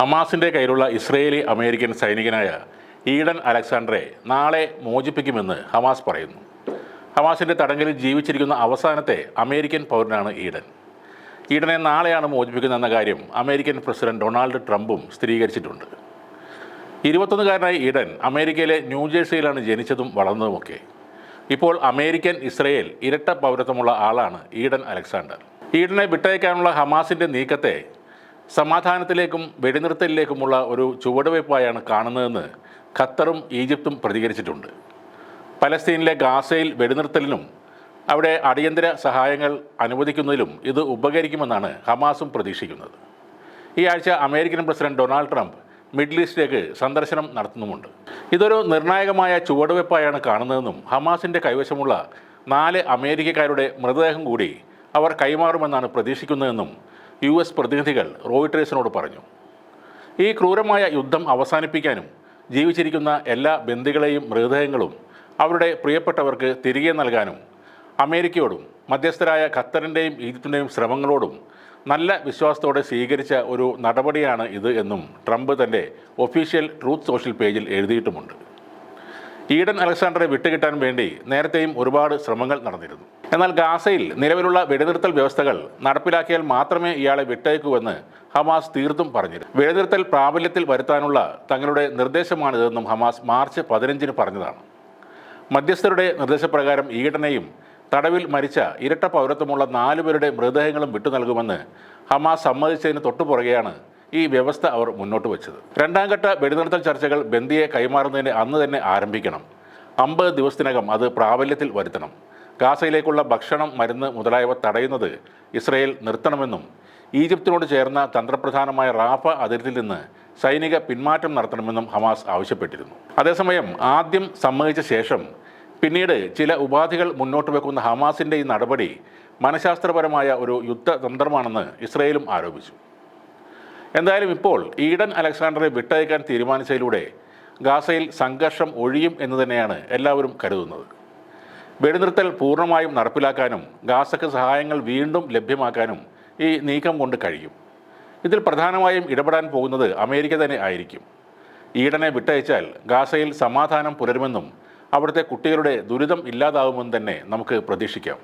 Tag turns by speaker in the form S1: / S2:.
S1: ഹമാസിന്റെ കയ്യിലുള്ള Israeli American സൈനികനായ ഈഡൻ അലക്സാണ്ടറെ നാളെ മോചിപ്പിക്കുമെന്ന് ഹമാസ് പറയുന്നു. ഹമാസിന്റെ തടങ്കലിൽ ജീവിച്ചിരിക്കുന്ന അവസാനത്തെ അമേരിക്കൻ പൗരനാണ് ഈഡൻ. ഈഡനെ നാളെയാണ് മോചിപ്പിക്കുന്നതെന്ന കാര്യം അമേരിക്കൻ പ്രസിഡന്റ് ഡൊണാൾഡ് ട്രംപും സ്ഥിരീകരിച്ചിട്ടുണ്ട്. ഇരുപത്തൊന്നുകാരനായ ഈഡൻ അമേരിക്കയിലെ ന്യൂജേഴ്സിയിലാണ് ജനിച്ചതും വളർന്നതുമൊക്കെ. ഇപ്പോൾ അമേരിക്കൻ ഇസ്രയേൽ ഇരട്ട പൗരത്വമുള്ള ആളാണ് ഈഡൻ അലക്സാണ്ടർ. ഈഡനെ വിട്ടയക്കാനുള്ള ഹമാസിന്റെ നീക്കത്തെ സമാധാനത്തിലേക്കും വെടിനിർത്തലിലേക്കുമുള്ള ഒരു ചുവടുവയ്പായാണ് കാണുന്നതെന്ന് ഖത്തറും ഈജിപ്തും പ്രതികരിച്ചിട്ടുണ്ട്. പലസ്തീനിലെ ഗാസയിൽ വെടിനിർത്തലിനും അവിടെ അടിയന്തര സഹായങ്ങൾ അനുവദിക്കുന്നതിലും ഇത് ഉപകരിക്കുമെന്നാണ് ഹമാസും പ്രതീക്ഷിക്കുന്നത്. ഈ ആഴ്ച American president Donald Trump middle ഈസ്റ്റിലേക്ക് സന്ദർശനം നടത്തുന്നുമുണ്ട്. ഇതൊരു നിർണായകമായ ചുവടുവയ്പായാണ് കാണുന്നതെന്നും ഹമാസിന്റെ കൈവശമുള്ള നാല് അമേരിക്കക്കാരുടെ മൃതദേഹം കൂടി അവർ കൈമാറുമെന്നാണ് പ്രതീക്ഷിക്കുന്നതെന്നും യു എസ് പ്രതിനിധികൾ റോയിട്ടേഴ്സിനോട് പറഞ്ഞു ഈ ക്രൂരമായ യുദ്ധം അവസാനിപ്പിക്കാനും ജീവിച്ചിരിക്കുന്ന എല്ലാ ബന്ദികളെയും മൃതദേഹങ്ങളും അവരുടെ പ്രിയപ്പെട്ടവർക്ക് തിരികെ നൽകാനും അമേരിക്കയോടും മധ്യസ്ഥരായ ഖത്തറിന്റെയും ഈജിപ്തിന്റെയും ശ്രമങ്ങളോടും നല്ല വിശ്വാസത്തോടെ സ്വീകരിച്ച ഒരു നടപടിയാണ് ഇത് എന്നും ട്രംപ് തന്റെ ഒഫീഷ്യൽ ട്രൂത്ത് സോഷ്യൽ പേജിൽ എഴുതിയിട്ടുമുണ്ട്. ഈഡൻ അലക്സാണ്ടറെ വിട്ടുകിട്ടാൻ വേണ്ടി നേരത്തെയും ഒരുപാട് ശ്രമങ്ങൾ നടന്നിരുന്നു. എന്നാൽ ഗാസയിൽ നിലവിലുള്ള വെടിനിർത്തൽ വ്യവസ്ഥകൾ നടപ്പിലാക്കിയാൽ മാത്രമേ ഇയാളെ വിട്ടയക്കൂവെന്ന് ഹമാസ് തീർത്തും പറഞ്ഞിരുന്നു. വെടിനിർത്തൽ പ്രാബല്യത്തിൽ വരുത്താനുള്ള തങ്ങളുടെ നിർദ്ദേശമാണിതെന്നും ഹമാസ് മാർച്ച് പതിനഞ്ചിന് പറഞ്ഞതാണ്. മധ്യസ്ഥരുടെ നിർദ്ദേശപ്രകാരം ഈഡനെയും തടവിൽ മരിച്ച ഇരട്ട പൗരത്വമുള്ള നാലുപേരുടെ മൃതദേഹങ്ങളും വിട്ടു നൽകുമെന്ന് ഹമാസ് സമ്മതിച്ചതിന് തൊട്ടുപുറകെയാണ് ഈ വ്യവസ്ഥ അവർ മുന്നോട്ട് വെച്ചത്. രണ്ടാം ഘട്ട വെടിനിർത്തൽ ചർച്ചകൾ ബന്ദിയെ കൈമാറുന്നതിന് അന്ന് തന്നെ ആരംഭിക്കണം. അമ്പത് ദിവസത്തിനകം അത് പ്രാബല്യത്തിൽ വരുത്തണം. ഗാസയിലേക്കുള്ള ഭക്ഷണം മരുന്ന് മുതലായവ തടയുന്നത് ഇസ്രയേൽ നിർത്തണമെന്നും ഈജിപ്തിനോട് ചേർന്ന തന്ത്രപ്രധാനമായ റാഫ അതിർത്തിയിൽ നിന്ന് സൈനിക പിന്മാറ്റം നടത്തണമെന്നും ഹമാസ് ആവശ്യപ്പെട്ടിരുന്നു. അതേസമയം ആദ്യം സമ്മതിച്ച ശേഷം പിന്നീട് ചില ഉപാധികൾ മുന്നോട്ട് വെക്കുന്ന ഹമാസിന്റെ ഈ നടപടി മനഃശാസ്ത്രപരമായ ഒരു യുദ്ധതന്ത്രമാണെന്ന് ഇസ്രയേലും ആരോപിച്ചു. എന്തായാലും ഇപ്പോൾ ഈഡൻ അലക്സാണ്ടറെ വിട്ടയക്കാൻ തീരുമാനിച്ചതിലൂടെ ഗാസയിൽ സംഘർഷം ഒഴിയും എന്ന് തന്നെയാണ് എല്ലാവരും കരുതുന്നത്. വെടിനിർത്തൽ പൂർണമായും നടപ്പിലാക്കാനും ഗാസക്ക് സഹായങ്ങൾ വീണ്ടും ലഭ്യമാക്കാനും ഈ നീക്കം കൊണ്ട് കഴിയും. ഇതിൽ പ്രധാനമായും ഇടപെടാൻ പോകുന്നത് അമേരിക്ക തന്നെ ആയിരിക്കും. ഈഡനെ വിട്ടയച്ചാൽ ഗാസയിൽ സമാധാനം പുലരുമെന്നും അവിടുത്തെ കുട്ടികളുടെ ദുരിതം ഇല്ലാതാവുമെന്നും തന്നെ നമുക്ക് പ്രതീക്ഷിക്കാം.